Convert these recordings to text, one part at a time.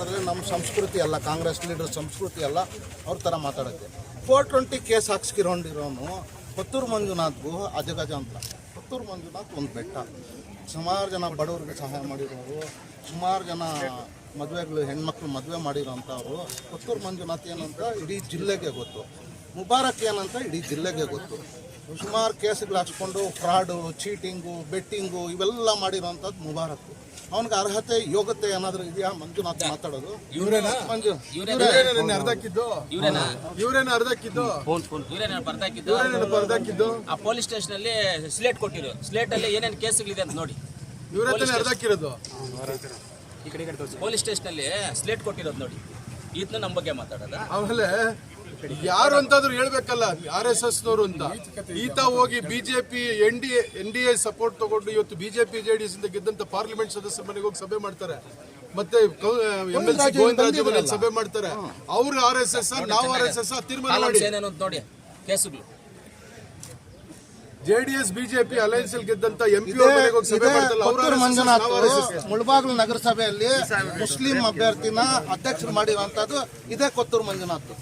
ಮಾಡಿದ್ರೆ ನಮ್ಮ ಸಂಸ್ಕೃತಿ ಅಲ್ಲ, ಕಾಂಗ್ರೆಸ್ ಲೀಡರ್ ಸಂಸ್ಕೃತಿ ಅಲ್ಲ, ಅವ್ರ ಥರ ಮಾತಾಡೋಕ್ಕೆ. ಫೋರ್ ಟ್ವೆಂಟಿ ಕೇಸ್ ಹಾಕ್ಸ್ಕಿರೋಂಡಿರೋನು ಪತ್ತೂರು ಮಂಜುನಾಥ್ಗೂ ಅಜಗಜ ಅಂತ. ಪತ್ತೂರು ಮಂಜುನಾಥ್ ಒಂದು ಬೆಟ್ಟ. ಸುಮಾರು ಜನ ಬಡವ್ರಿಗೆ ಸಹಾಯ ಮಾಡಿರೋರು, ಸುಮಾರು ಜನ ಮದುವೆಗಳು, ಹೆಣ್ಮಕ್ಳು ಮದುವೆ ಮಾಡಿರೋಂಥವ್ರು. ಪುತ್ತೂರು ಮಂಜುನಾಥ್ ಏನಂತ ಇಡೀ ಜಿಲ್ಲೆಗೆ ಗೊತ್ತು. ಮುಬಾರಕ್ ಏನಂತ ಇಡೀ ಜಿಲ್ಲೆಗೆ ಗೊತ್ತು. ಸುಮಾರು ಕೇಸ್ಗಳು ಹಚ್ಕೊಂಡು ಫ್ರಾಡು ಚೀಟಿಂಗು ಬೆಟ್ಟಿಂಗು ಇವೆಲ್ಲ ಮಾಡಿರೋಂಥದ್ದು ಮುಬಾರಕ್. ಅವನಿಗೆ ಅರ್ಹತೆ ಯೋಗ್ಯತೆ ಏನಾದರೂ ಇದೆಯಾ? ಮಂಜುನಾಥ್ ಮಾತಾಡೋದು. ಇವರೇನಾ? ಮಂಜು ಇವ್ರೇನಾ? ನೆನ್ನೆ ಅರ್ಧಕ್ಕಿದ್ದು? ಇವ್ರೇನಾ? ಇವ್ರೇನ ಅರ್ಧಕ್ಕಿದ್ದು? ಇವರೇನ ಬರ್ದಾಕಿದ್ದು? ಇವ್ರೇನ ಆ ಪೊಲೀಸ್ ಸ್ಟೇಷನ್ ಅಲ್ಲಿ ಸ್ಲೇಟ್ ಕೊಟ್ಟಿರು ಸ್ಲೇಟ್ ಅಲ್ಲಿ ಏನೇನು ಕೇಸ್ಗಳಿದೆ ಅಂತ ನೋಡಿ. ಇವ್ರೇ ಅರ್ಧಕ್ಕಿರೋದು? ಪೊಲೀಸ್ ಸ್ಟೇಷನ್ ಅಲ್ಲಿ ಸ್ಲೇಟ್ ಕೊಟ್ಟಿರೋದು ನೋಡಿ. ಇದನ್ನ ನಮ್ಮ ಬಗ್ಗೆ ಮಾತಾಡೋದ ಆಮೇಲೆ ಯಾರು ಅಂತಾದ್ರೂ ಹೇಳ್ಬೇಕಲ್ಲ ಆರ್ ಎಸ್ ಎಸ್ ನವರು ಅಂತ. ಈತ ಹೋಗಿ BJP N D N D A support ತಗೊಂಡು ಇವತ್ತು ಬಿಜೆಪಿ ಜೆಡಿಎಸ್ ಇಂದ ಗೆದ್ದಂತ ಪಾರ್ಲಿಮೆಂಟ್ ಸದಸ್ಯರ ಮನೆಗೆ ಹೋಗಿ ಸಭೆ ಮಾಡ್ತಾರೆ. ಮತ್ತೆ ಎಂ ಎಲ್ ಸಿ ಗೋವಿಂದರಾಜು ಮನೆಯಲ್ಲಿ ಸಭೆ ಮಾಡ್ತಾರೆ. ಅವ್ರ ಆರ್ ಎಸ್ ಎಸ್ ನಾವು ಆರ್ ಎಸ್ ಎಸ್ ತೀರ್ಮಾನ ಮಾಡಿ. ಜೆಡಿಎಸ್ ಬಿಜೆಪಿ ಅಲೈನ್ಸ್ ಅಲ್ಲಿ ಗೆದ್ದಂತ ಪುತ್ತೂರು ಮಂಜುನಾಥ್. ಮುಳಬಾಗಿಲು ನಗರಸಭೆಯಲ್ಲಿ ಮುಸ್ಲಿಂ ಅಭ್ಯರ್ಥಿನ ಅಧ್ಯಕ್ಷರು ಮಾಡಿರುವಂತದ್ದು ಇದೇ ಕೊತ್ತೂರು ಮಂಜುನಾಥ್.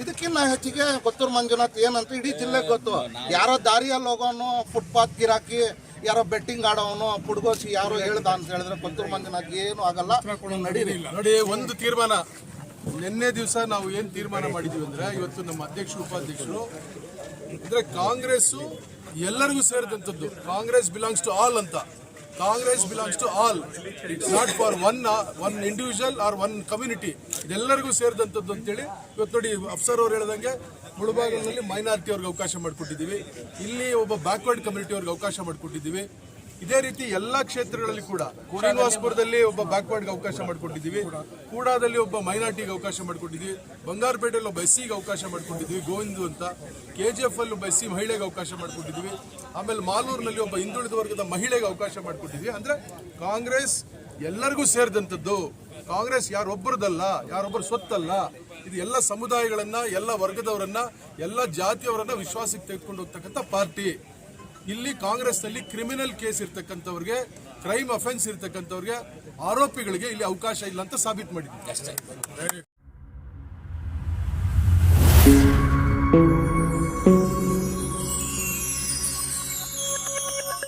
ಇದಕ್ಕಿಂತ ಹೆಚ್ಚಿಗೆ ಗೊತ್ತೂರು ಮಂಜುನಾಥ್ ಏನಂತ ಇಡೀ ಜಿಲ್ಲೆ ಗೊತ್ತು. ಯಾರೋ ದಾರಿಯಲ್ಲಿ ಹೋಗೋನು ಫುಟ್ಪಾತ್ ಗಿರಾಕಿ, ಯಾರೋ ಬೆಟ್ಟಿಂಗ್ ಆಡೋನು ಪುಡ್ಗೋಸಿ ಯಾರೋ ಹೇಳ್ದ ಅಂತ ಹೇಳಿದ್ರೆ ಗೊತ್ತೂರು ಮಂಜುನಾಥ್ ಏನು ಆಗಲ್ಲ. ನಡೀರಿ ನೋಡಿ, ಒಂದು ತೀರ್ಮಾನ. ನಿನ್ನೆ ದಿವಸ ನಾವು ಏನ್ ತೀರ್ಮಾನ ಮಾಡಿದೀವಿ ಅಂದ್ರೆ, ಇವತ್ತು ನಮ್ಮ ಅಧ್ಯಕ್ಷರು ಉಪಾಧ್ಯಕ್ಷರು ಅಂದ್ರೆ ಕಾಂಗ್ರೆಸ್ ಎಲ್ಲರಿಗೂ ಸೇರಿದಂಥದ್ದು. ಕಾಂಗ್ರೆಸ್ ಬಿಲಾಂಗ್ಸ್ ಟು ಆಲ್ ಅಂತ. Congress belongs to all it's not for one one individual or one community ಇದೆಲ್ಲರಿಗೂ ಸೇರಿದಂಥದ್ದು ಅಂತೇಳಿ ಇವತ್ತು ನೋಡಿ ಅಫ್ಸರ್ ಅವ್ರು ಹೇಳ್ದಂಗೆ ಮುಳುಭಾಗದಲ್ಲಿ ಮೈನಾರಿಟಿ ಅವ್ರಿಗೆ ಅವಕಾಶ ಮಾಡಿಕೊಟ್ಟಿದ್ದೀವಿ. ಇಲ್ಲಿ ಒಬ್ಬ ಬ್ಯಾಕ್ವರ್ಡ್ ಕಮ್ಯುನಿಟಿ ಅವ್ರಿಗೆ ಅವಕಾಶ ಮಾಡಿಕೊಟ್ಟಿದ್ದೀವಿ. ಇದೇ ರೀತಿ ಎಲ್ಲಾ ಕ್ಷೇತ್ರಗಳಲ್ಲಿ ಕೂಡ ಶ್ರೀನಿವಾಸಪುರದಲ್ಲಿ ಒಬ್ಬ ಬ್ಯಾಕ್ವರ್ಡ್ಗೆ ಅವಕಾಶ ಮಾಡಿಕೊಟ್ಟಿದ್ದೀವಿ ಕೂಡಾದಲ್ಲಿ ಒಬ್ಬ ಮೈನಾರಿಟಿಗೆ ಅವಕಾಶ ಮಾಡಿಕೊಟ್ಟಿದ್ದೀವಿ ಬಂಗಾರಪೇಟೆಯಲ್ಲಿ ಒಬ್ಬ ಎಸ್ಸಿಗೆ ಅವಕಾಶ ಮಾಡಿಕೊಟ್ಟಿದ್ದೀವಿ ಗೋವಿಂದು ಅಂತ. ಕೆ ಜಿ ಎಫ್ ಅಲ್ಲಿ ಒಬ್ಬ ಎಸ್ಸಿ ಮಹಿಳೆಗೆ ಅವಕಾಶ ಮಾಡಿಕೊಟ್ಟಿದ್ದೀವಿ ಆಮೇಲೆ ಮಾಲೂರಿನಲ್ಲಿ ಒಬ್ಬ ಹಿಂದುಳಿದ ವರ್ಗದ ಮಹಿಳೆಗೆ ಅವಕಾಶ ಮಾಡಿಕೊಟ್ಟಿದ್ದೀವಿ ಅಂದ್ರೆ ಕಾಂಗ್ರೆಸ್ ಎಲ್ಲರಿಗೂ ಸೇರಿದಂಥದ್ದು. ಕಾಂಗ್ರೆಸ್ ಯಾರೊಬ್ಬರದಲ್ಲ, ಯಾರೊಬ್ಬರು ಸ್ವತ್ತಲ್ಲ. ಇದು ಎಲ್ಲ ಸಮುದಾಯಗಳನ್ನ, ಎಲ್ಲ ವರ್ಗದವರನ್ನ, ಎಲ್ಲ ಜಾತಿಯವರನ್ನ ವಿಶ್ವಾಸಕ್ಕೆ ತೆಗೆದುಕೊಂಡು ಹೋಗ್ತಕ್ಕಂಥ ಪಾರ್ಟಿ. ಇಲ್ಲಿ ಕಾಂಗ್ರೆಸ್ನಲ್ಲಿ ಕ್ರಿಮಿನಲ್ ಕೇಸ್ ಇರ್ತಕ್ಕಂಥವ್ರಿಗೆ ಕ್ರೈಮ್ ಅಫೆನ್ಸ್ ಇರ್ತಕ್ಕಂಥವ್ರಿಗೆ ಆರೋಪಿಗಳಿಗೆ ಇಲ್ಲಿ ಅವಕಾಶ ಇಲ್ಲ ಅಂತ ಸಾಬೀತು ಅಷ್ಟೇ.